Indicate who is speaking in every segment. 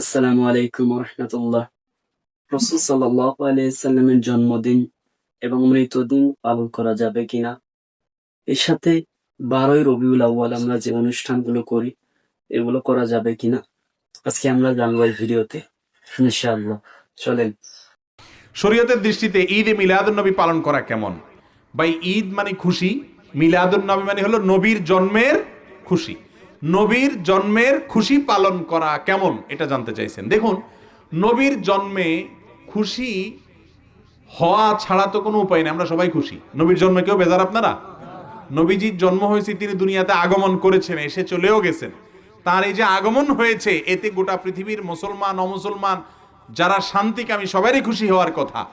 Speaker 1: আসসালামু আলাইকুম রহমতুল্লাহ রসুল সাল্লাহ আলাইসাল্লামের জন্মদিন এবং মৃতদিন পালন করা যাবে কিনা? এর সাথে বারোই রবিউল আউ্য়াল আমরা যে অনুষ্ঠানগুলো করি, এগুলো করা যাবে কিনা? আজকে আমরা জানব এই ভিডিওতে, ইনশাআল্লাহ। চলেন।
Speaker 2: শরীয়তের দৃষ্টিতে ঈদ এ মিলাদুন্নবী পালন করা কেমন? ভাই, ঈদ মানে খুশি মিলাদুন্নবী মানে হলো নবীর জন্মের খুশি। নবীর জন্মের খুশি পালন করা কেমন? এটা জানতে চাইছেন। দেখুন, নবীর জন্মে খুশি হওয়া ছাড়া তো কোনো উপায় নেই, আমরা সবাই খুশি। নবীর জন্মে কেউ বেজার আপনারা? নবীজির জন্ম হয়েছে, তিনি দুনিয়াতে আগমন করেছেন, এসে চলেও গেছেন। তার এই যে আগমন হয়েছে, এতে গোটা পৃথিবীর মুসলমান, অমুসলমান, যারা শান্তিকামী সবারই খুশি হওয়ার কথা,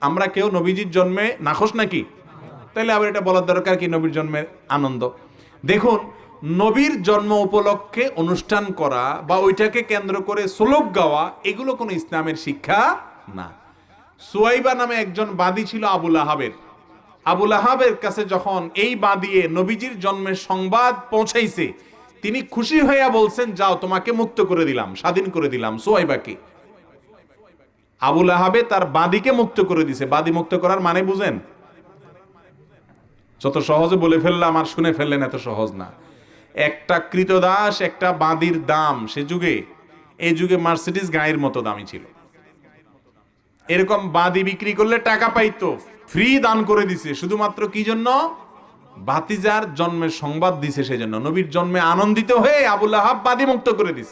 Speaker 2: আমরা কেউ নবীজির জন্মে নাখোশ নাকি? তাহলে আবার এটা বলার দরকার কি নবীর জন্মের আনন্দ? দেখুন নবীর জন্ম উপলক্ষে অনুষ্ঠান করা বা ওইটাকে কেন্দ্র করে শ্লোক গাওয়া, এগুলো কোনো ইসলামের শিক্ষা না। সুয়াইবা নামে একজন বাদী ছিল আবুল আহাবের। আবুল আহাবের কাছে যখন এই বাদিয়ে নবীজির জন্মের সংবাদ পৌঁছাইছে, তিনি খুশি হইয়া বলছেন, যাও, তোমাকে মুক্ত করে দিলাম, স্বাধীন করে দিলাম সোয়াইবাকে। আবুল আহাবে তার বাদিকে মুক্ত করে দিছে। বাদি মুক্ত করার মানে বুঝেন? যত সহজে বলে ফেললাম, আর শুনে ফেললেন এত সহজ না। একটা কৃতদাস, একটা বাদির দাম। সে যুগে, এই যুগে মার্সিডিস গায়ের মতো দামি ছিল। এরকম বাদি বিক্রি করলে টাকা পাইতো ফ্রি দান করে দিছে। শুধুমাত্র কি জন্য? বাতিজার জন্মের সংবাদ দিছে সেজন্য। নবীর জন্মে আনন্দিত হয়ে আবুল আহাব বাদি মুক্ত করে দিস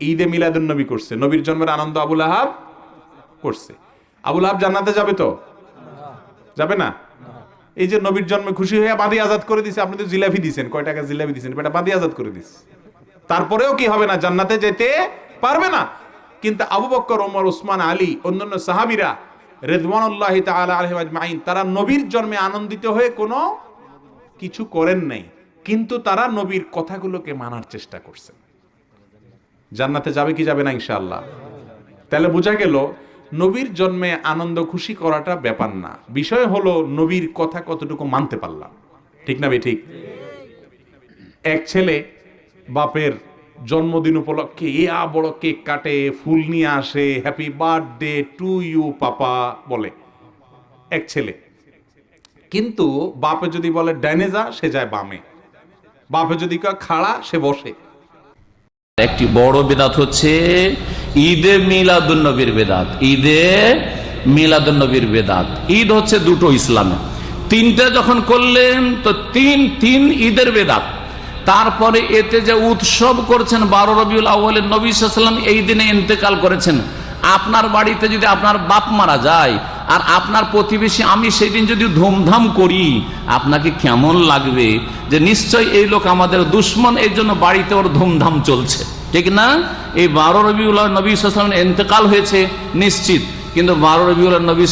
Speaker 2: ঈদে মিলাদুন নবী করছে। নবীর জন্মের আনন্দ আবুল আহাব করছে। আবুল আহাব জান্নাতে যাবে তো? যাবে না? এই যে নবীর জন্মে খুশি হয়ে বাদি আজাদ করে দিছে, আপনি তো জিলাপি দিছেন, কয় টাকা জিলাপি দিছেন এটা বাদি আজাদ করে দিস। তারপরেও কি হবে না, জান্নাতে যেতে পারবে না? কিন্তু আবু বক্কর, ওমর ওসমান আলী, অন্যান্য সাহাবিরা রেদওয়ানুল্লাহ তাআলা আলাইহিম আজমাইন, তারা নবীর জন্মে আনন্দিত হয়ে কোনো কিছু করেন নাই, কিন্তু তারা নবীর কথাগুলোকে মানার চেষ্টা করছেন জান্নাতে যাবে কি যাবে না, ইনশাআল্লাহ। তাহলে বোঝা গেল নবীর জন্মে আনন্দ খুশি করাটা ব্যাপার না। বিষয় হলো নবীর কথা কতটুকু মানতে পারলাম। ঠিক না ঠিক? এক ছেলে বাপের জন্মদিন উপলক্ষে ইয়া বড় কেক কাটে, ফুল নিয়ে আসে, হ্যাপি বার্থডে টু ইউ, পাপা, বলে। এক ছেলে। কিন্তু বাপে যদি বলে, ডাইনে যা, সে যায় বামে। বাপে যদি খাড়া, সে বসে।
Speaker 3: একটি বড় বেদাত হচ্ছে ঈদে মিলাদুন নবীর বেদাত, ঈদে মিলাদুন নবীর বেদাত। ঈদ হচ্ছে দুটো ইসলামে। তিনটা যখন করলেন, তো তিন তিন ঈদের বেদাত। তারপরে এতে যে উৎসব করছেন বারো রবিউল আউ্বালের নবী এই দিনে ইন্তেকাল করেছেন। আপনার বাড়িতে যদি আপনার বাপ মারা যায়, আর আপনার প্রতিবেশী, আমি সেই দিন যদি ধুমধাম করি, আপনাকে কেমন লাগবে? যে নিশ্চয় এই লোক আমাদের দুশ্মন এই জন্য বাড়িতে ওর ধুমধাম চলছে। ঠিক না? এই বারো রবিউল্লাহ নবী ইন্তেকাল হয়েছে নিশ্চিত। কিন্তু বারো রবিউল্লাহ নবী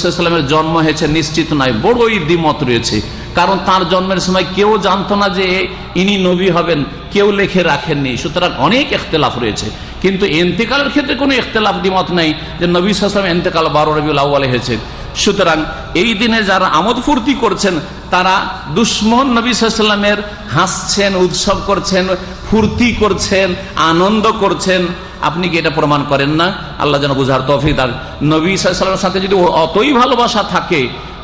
Speaker 3: জন্ম হয়েছে নিশ্চিত নয় বড়ই দ্বিমত রয়েছে। কারণ তার জন্মের সময় কেউ জানতো না যে ইনি নবী হবেন, কেউ লেখে রাখেননি। সুতরাং অনেক এখতেলাফ রয়েছে। কিন্তু এন্তেকালের ক্ষেত্রে কোনো এখতেলাফ দ্বিমত নেই যে নবী সালাম এন্তেকাল বারো রবিউল আউ্বালে হয়েছে। সুতরাং এই দিনে যারা আমোদ ফুর্তি করছেন, তারা দুশ্মন নবী সাল্লামের হাসছেন, উৎসব করছেন ফুর্তি করছেন, আনন্দ করছেন। আপনি কি এটা প্রমাণ করেন না? আল্লাহ যেন বুঝার তফিক আর নবী সাল্লামের সাথে যদি অতই ভালোবাসা থাকে,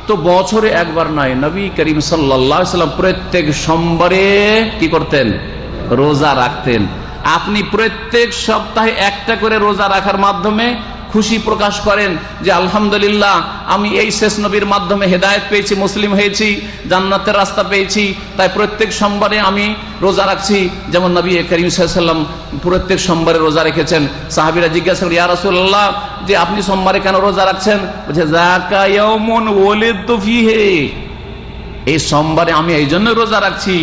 Speaker 3: তো বছরে একবার নয়, নবী করিম সাল্লাম প্রত্যেক সোমবারে কি করতেন? রোজা রাখতেন। আপনি প্রত্যেক সপ্তাহে একটা করে রোজা রাখার মাধ্যমে খুশি প্রকাশ করেন যে আলহামদুলিল্লাহ, আমি এই শেষ নবীর মাধ্যমে হেদায়ত পেয়েছি, মুসলিম হয়েছি, জান্নাতের রাস্তা পেয়েছি, তাই প্রত্যেক সোমবারে আমি রোজা রাখছি। যেমন নবী করিম সাল্লাম প্রত্যেক সোমবারে রোজা রেখেছেন। সাহাবিরা জিজ্ঞাসা করি ইয়ারসুল্লাহ যে আপনি সোমবারে কেন রোজা রাখছেন? বলছে এই সোমবারে আমি এই জন্য রোজা রাখছি,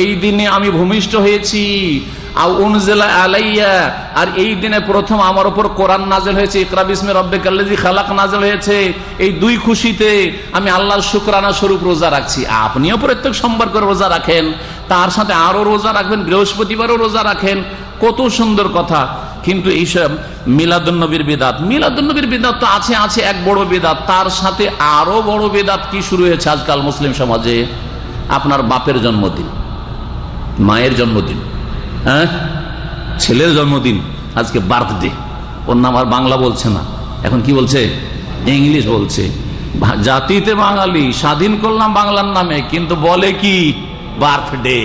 Speaker 3: এই দিনে আমি ভূমিষ্ঠ হয়েছি। আলাইয়া, আর এই দিনে প্রথম আমার উপর কোরআন নাজেল হয়েছে, ইকরা বিসমে রব্বে কাল্লাজি খালাক নাজেল হয়েছে। এই দুই খুশিতে আমি আল্লাহর শুক্রানা স্বরূপ রোজা রাখছি। আপনিও প্রত্যেক সোমবার করে রোজা রাখেন, তার সাথে আরও রোজা রাখবেন, বৃহস্পতিবারও রোজা রাখেন। কত সুন্দর কথা। কিন্তু এইসব মিলাদুন্নবীর বেদাত মিলাদুন্নবীর বেদাত তো আছে আছে এক বড় বেদাত, তার সাথে আরও বড় বেদাত কি শুরু হয়েছে আজকাল মুসলিম সমাজে? আপনার বাপের জন্মদিন, মায়ের জন্মদিন। হ্যাঁ? ছেলের জন্মদিন, আজকে বার্থডে ওর নাম আর বাংলা বলছে না। এখন কি বলছে? ইংলিশ বলছে। জাতিতে বাঙালি, স্বাধীন করলাম বাংলার নামে, কিন্তু বলে কি? বার্থডে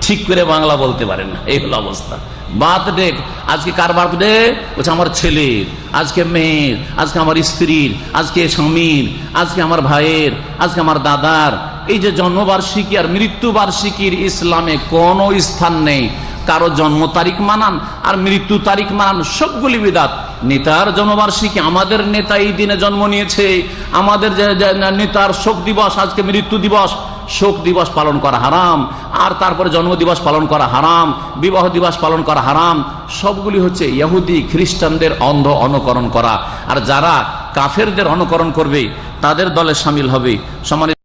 Speaker 3: ঠিক করে বাংলা বলতে পারে না। এই হলো অবস্থা। বার্থডে আজকে কার বার্থডে বলছে আমার ছেলের, আজকে মেয়ের, আজকে আমার স্ত্রীর, আজকে স্বামীর, আজকে আমার ভাইয়ের, আজকে আমার দাদার। এই যে জন্মবার্ষিকী আর মৃত্যু বার্ষিকীর ইসলামে কোনো স্থান নেই। কারও জন্ম তারিখ মানান আর মৃত্যু তারিখ মানান, সবগুলি বিদাত। নেতার জন্মবার্ষিকী আমাদের নেতা এই দিনে জন্ম নিয়েছে। আমাদের নেতার শোক দিবস, আজকে মৃত্যু দিবস, শোক দিবস পালন করা হারাম। আর তারপরে জন্ম দিবস পালন করা হারাম, বিবাহ দিবস পালন করা হারাম, সবগুলি হচ্ছে ইহুদি, খ্রিস্টানদের অন্ধ অনুকরণ করা। আর যারা কাফেরদের অনুকরণ করবে, তাদের দলে সামিল হবে। সমানিত